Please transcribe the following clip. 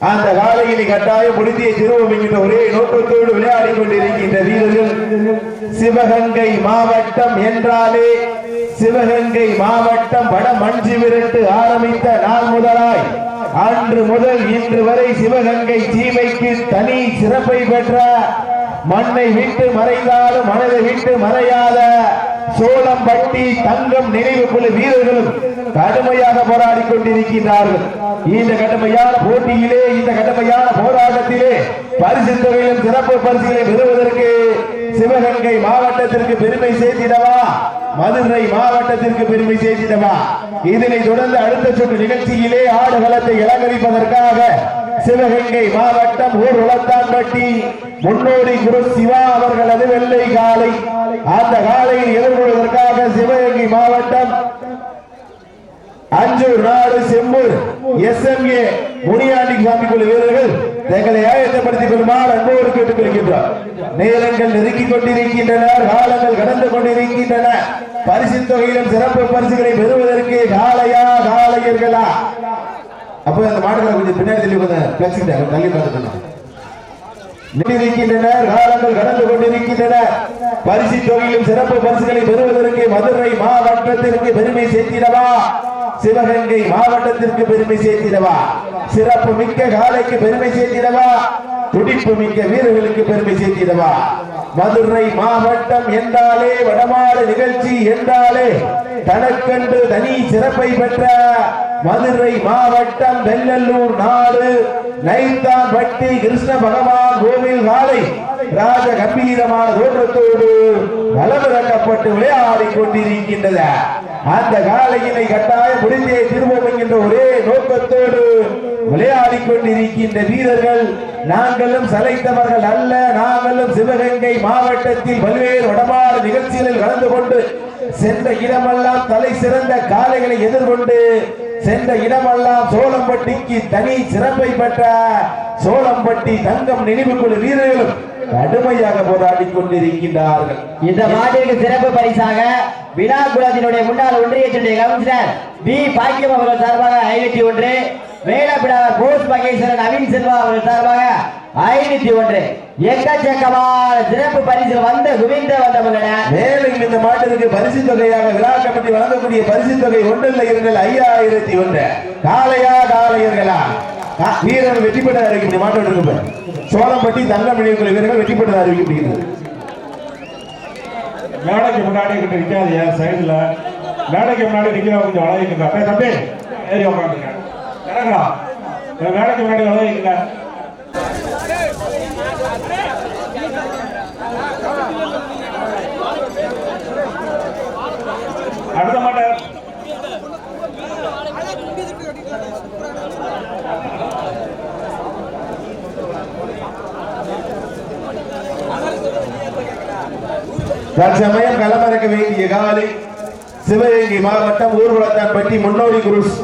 அந்த காலையினை கட்டாயம் முடித்திய திருவோம் என்கின்ற ஒரே நோக்கத்தோடு விளையாடி கொண்டிருக்கின்ற வீரர்கள் சிவகங்கை மாவட்டம் என்றாலே சிவகங்கை மாவட்டம் வட மஞ்சு விரட்டு ஆரம்பித்த நாள் முதலாய். அன்று முதல் இன்று வரை சிவகங்கை சீமைக்கு தனி சிறப்பை பெற்ற மண்ணை விட்டு மறைந்தாலும் மனதை விட்டு மறையாத சோளம்பட்டி தங்கம் நினைவு குழு வீரர்களும் கடுமையாக போராடி கொண்டிருக்கின்றார்கள். இந்த கடுமையான போட்டியிலே இந்த கடுமையான போராட்டத்திலே பரிசு தொகையிலும் சிறப்பு பரிசுகளை பெறுவதற்கு சிவகங்கை மாவட்டத்திற்கு பெருமை சேர்த்திடவா? மதுரை மாவட்டத்திற்கு பெருமை சேர்த்திடவா? இதனை தொடர்ந்து அடுத்த சுற்று நிகழ்ச்சியிலே ஆடுகளத்தை இலங்கரிப்பதற்காக சிவகங்கை மாவட்டம் ஊர் உளத்தான்பட்டி முன்னோடி குரு சிவா அவர்களது வெள்ளை காலை. அந்த காலையில் எதிர்கொள்வதற்காக சிவகங்கை மாவட்டம் அஞ்சூர் நாடு எம் ஏ முனியாண்டி சாமி குழு வீரர்கள் தங்களை ஆயத்தப்படுத்திக் கொள்ளுமாறு அன்போடு கேட்டுக் கொள்கின்றார் நேரங்கள் நெருக்கிக் கொண்டிருக்கின்றன காலங்கள் கடந்து கொண்டிருக்கின்றன. பரிசு தொகையிலும் சிறப்பு பரிசுகளை பெறுவதற்கு காலையா காலையர்களா? அப்ப அந்த மாடுகளை கொஞ்சம் பின்னாடி தள்ளி கொஞ்சம் தள்ளி பார்த்துக்கணும். காலங்கள் கடந்து கொண்டிருக்கின்றன. பரிசு தொகையிலும் சிறப்பு பரிசுகளை பெறுவதற்கு மதுரை மாவட்டத்திற்கு பெருமை சேர்த்திடவா? சிவகங்கை மாவட்டத்திற்கு பெருமை சேர்த்திடவா? சிறப்பு மிக்க காலைக்கு பெருமை சேர்த்திடவா? துடிப்பு மிக்க வீரர்களுக்கு பெருமை சேர்த்திடவா? மதுரை மாவட்டம் என்றாலே வடமாடு நிகழ்ச்சி என்றாலே தனக்கென்று தனி சிறப்பை பெற்ற மதுரை மாவட்டம் வெள்ளல்லூர் நாடு நைந்தா பட்டி கிருஷ்ண பகவான் கோவில் காலை ராஜ கம்பீரமான தோற்றத்தோடு வலமிறக்கப்பட்டு விளையாடி கொண்டிருக்கின்றன. அந்த காலையினை கட்டாயம் முடிந்தே திரும்பவும் என்கின்ற ஒரே நோக்கத்தோடு விளையாடி கொண்டிருக்கின்ற வீரர்கள் நாங்களும் சளைத்தவர்கள் அல்ல. நாங்களும் சிவகங்கை மாவட்டத்தில் பல்வேறு வடமாறு நிகழ்ச்சிகளில் கலந்து கொண்டு சென்ற இடமெல்லாம் தலை சிறந்த காளைகளை எதிர்கொண்டு சென்ற இடமெல்லாம் சோளம்பட்டிக்கு தனி சிறப்பை பெற்ற சோளம்பட்டி தங்கம் நினைவு குழு வீரர்களும் கடுமையாக போராடி கொண்டிருக்கின்றார்கள். இந்த மாட்டிற்கு சிறப்பு பரிசாக விழா குலத்தினுடைய முன்னாள் ஒன்றிய சண்டை கவுன்சிலர் பி. பாக்கியம் அவர்கள் சார்பாக ஐநூத்தி ஒன்று மேலப்பிடார் போஸ் மகேஸ்வரன் நவீன் செல்வா அவர்கள் சார்பாக ஐநூத்தி ஒன்று. எக்கச்சக்கமான சிறப்பு பரிசு வந்த குவிந்த வந்தவங்கள மேலும் இந்த மாட்டிற்கு பரிசு தொகையாக விழா கமிட்டி வழங்கக்கூடிய பரிசு தொகை ஒன்றில் இருங்கள் ஐயாயிரத்தி ஒன்று. காளையா காளையர்களா? கா- வீரர்கள் வெற்றி பெற்ற அறிவிக்கப்பட்ட மாற்றம் இருக்கு சோழம்பட்டி தங்கம் நினைவுக்குள்ள வீரர்கள் வெற்றி பெற்ற அறிவிக்கப்படுகிறது மேடைக்கு முன்னாடி கிட்ட நிக்காதீங்க. சைடுல மேடைக்கு முன்னாடி நிக்கிறவங்க கொஞ்சம் வளையுங்க அப்பே தம்பி ஏறி உட்காந்துங்க இறங்கா மேடைக்கு முன்னாடி வளையுங்க அடுத்த மாட்டேன் தற்சமயம் களமிறக்க வேண்டிய காலை சிவகங்கை மாவட்டம் ஊர்வலத்தான்பட்டி முன்னோடி குருஸ்.